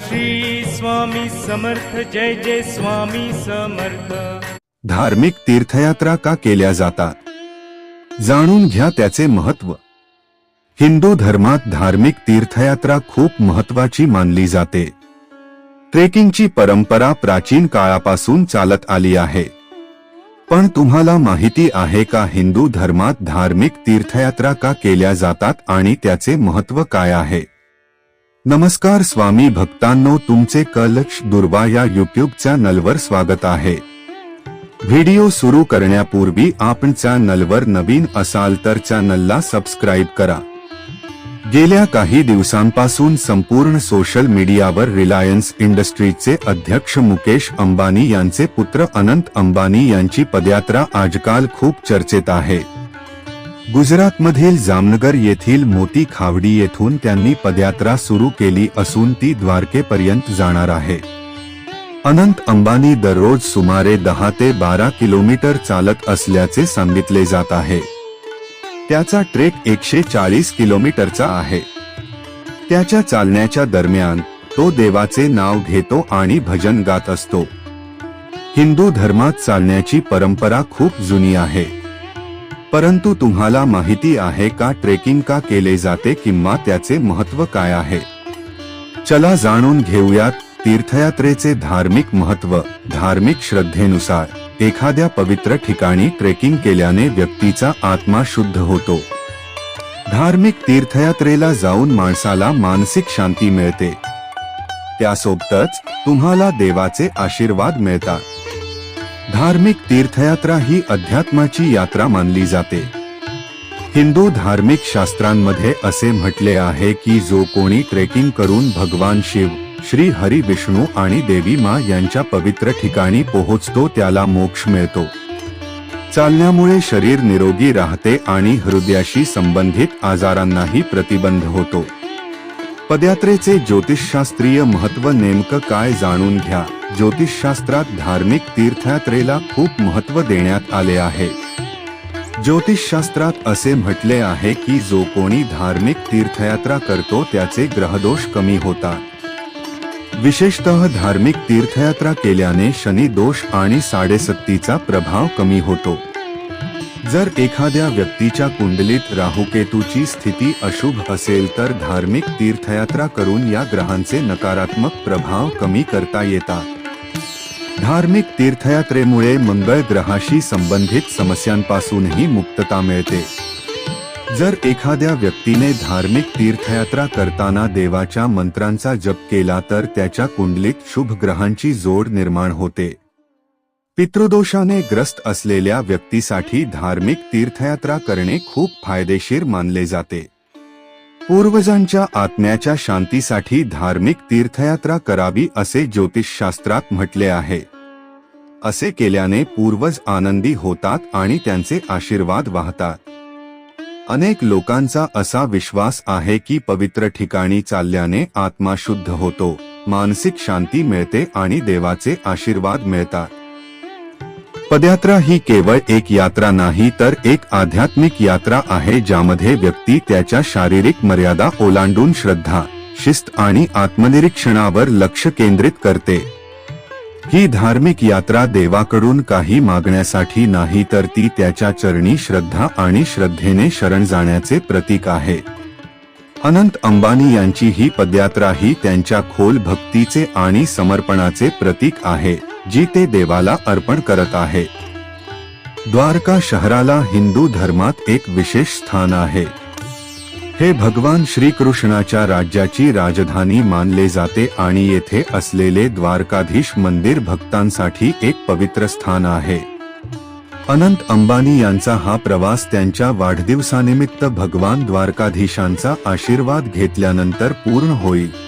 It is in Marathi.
श्री स्वामी समर्थ जय जय स्वामी समर्थ. धार्मिक तीर्थयात्रा का केल्या जातात? जाणून घ्या त्याचे महत्त्व. हिंदू धर्मात धार्मिक तीर्थयात्रा खूप महत्वाची मानली जाते. ट्रेकिंगची परंपरा प्राचीन काळापासून चालत आली आहे. पण तुम्हाला माहिती आहे का हिंदू धर्मात धार्मिक तीर्थयात्रा का केल्या जातात आणि त्याचे महत्त्व काय आहे? नमस्कार स्वामी भक्तांनो तुमचे कलक्ष दुर्वा या युट्यूब चॅनलवर स्वागत आहे. व्हिडिओ सुरू करण्यापूर्वी आपण चॅनलवर नवीन असाल तर चॅनलला सबस्क्राईब करा. गेल्या काही दिवसांपासून संपूर्ण सोशल मीडियावर रिलायन्स इंडस्ट्रीजचे अध्यक्ष मुकेश अंबानी यांचे पुत्र अनंत अंबानी यांची पदयात्रा आजकाल खूप चर्चेत आहे. गुजरातमधील जामनगर येथील मोती खावडी येथून त्यांनी पदयात्रा सुरू केली असून ती द्वारकेपर्यंत जाणार आहे. अनंत अंबानी दररोज सुमारे दहा ते बारा किलोमीटर चालत असल्याचे सांगितले जात आहे. त्याचा ट्रेक एकशे चाळीस किलोमीटरचा आहे. त्याच्या चालण्याच्या दरम्यान तो देवाचे नाव घेतो आणि भजन गात असतो. हिंदू धर्मात चालण्याची परंपरा खूप जुनी आहे. परंतु तुम्हाला माहिती आहे का ट्रेकिंग का केले जाते किंवा त्याचे महत्त्व काय आहे? चला जाणून घेऊयात तीर्थयात्रेचे धार्मिक महत्त्व धार्मिक श्रद्धेनुसार. एखाद्या पवित्र ठिकाणी ट्रेकिंग केल्याने व्यक्तीचा आत्मा शुद्ध होतो. धार्मिक तीर्थयात्रेला जाऊन माणसाला मानसिक शांती मिळते. त्यासोबतच तुम्हाला देवाचे आशीर्वाद मिळतात. धार्मिक तीर्थयात्रा ही अध्यात्माची यात्रा मानली जाते. हिंदू धार्मिक शास्त्रांमध्ये असे म्हटले आहे की जो कोणी ट्रेकिंग करून भगवान शिव श्री हरी विष्णू आणि देवी मा यांच्या पवित्र ठिकाणी पोहोचतो त्याला मोक्ष मिळतो. चालण्यामुळे शरीर निरोगी राहते आणि हृदयाशी संबंधित आजारांनाही प्रतिबंध होतो. पदयात्रेचे ज्योतिषशास्त्रीय महत्त्व नेमकं काय जाणून घ्या? ज्योतिषशास्त्रात धार्मिक तीर्थयात्रेला खूप महत्त्व देण्यात आले आहे. ज्योतिषशास्त्रात असे म्हटले आहे की जो कोणी धार्मिक तीर्थयात्रा करतो त्याचे ग्रहदोष कमी होतात. विशेषतः धार्मिक तीर्थयात्रा केल्याने शनी दोष आणि साडेसत्तीचा प्रभाव कमी होतो. जर एखाद्या व्यक्तीच्या कुंडलीत राहुकेतूची स्थिती अशुभ असेल तर धार्मिक तीर्थयात्रा करून या ग्रहांचे नकारात्मक प्रभाव कमी करता येतात. धार्मिक तीर्थयात्रेमुळे मंगळ ग्रहाशी संबंधित समस्यांपासूनही मुक्तता मिळते. जर एखाद्या व्यक्तीने धार्मिक तीर्थयात्रा करताना देवाच्या मंत्रांचा जप केला तर त्याच्या कुंडलीत शुभ ग्रहांची जोड निर्माण होते. पितृदोषाने ग्रस्त असलेल्या व्यक्तीसाठी धार्मिक तीर्थयात्रा करणे खूप फायदेशीर मानले जाते. पूर्वजांच्या आत्म्याच्या शांतीसाठी धार्मिक तीर्थयात्रा करावी असे ज्योतिषशास्त्रात म्हटले आहे. असे केल्याने पूर्वज आनंदी होतात आणि त्यांचे आशीर्वाद वाहतात. अनेक लोकांचा असा विश्वास आहे की पवित्र ठिकाणी चालल्याने आत्मा शुद्ध होतो मानसिक शांती मिळते आणि देवाचे आशीर्वाद मिळतात. पदयात्रा ही केवळ एक यात्रा नाही तर एक आध्यात्मिक यात्रा आहे ज्यामध्ये व्यक्ती त्याच्या शारीरिक मर्यादा ओलांडून श्रद्धा शिस्त आणि आत्मनिरीक्षणावर लक्ष केंद्रित करते. ही धार्मिक यात्रा देवाकडून काही मागण्यासाठी नाही तर ती त्याच्या चरणी श्रद्धा आणि श्रद्धेने शरण जाण्याचे प्रतीक आहे. अनंत अंबानी यांची ही पदयात्रा ही त्यांच्या खोल भक्तीचे आणि समर्पणाचे प्रतीक आहे. जी ते देवाला अर्पण करत आहे. द्वारका शहराला हिंदू धर्मात एक विशेष स्थान आहे. हे भगवान श्रीकृष्णाच्या राज्याची राजधानी मानले जाते आणि येथे असलेले द्वारकाधीश मंदिर भक्तांसाठी एक पवित्र स्थान आहे. अनंत अंबानी यांचा हा प्रवास त्यांच्या वाढदिवसानिमित्त भगवान द्वारकाधीशांचा आशीर्वाद घेतल्यानंतर पूर्ण होईल.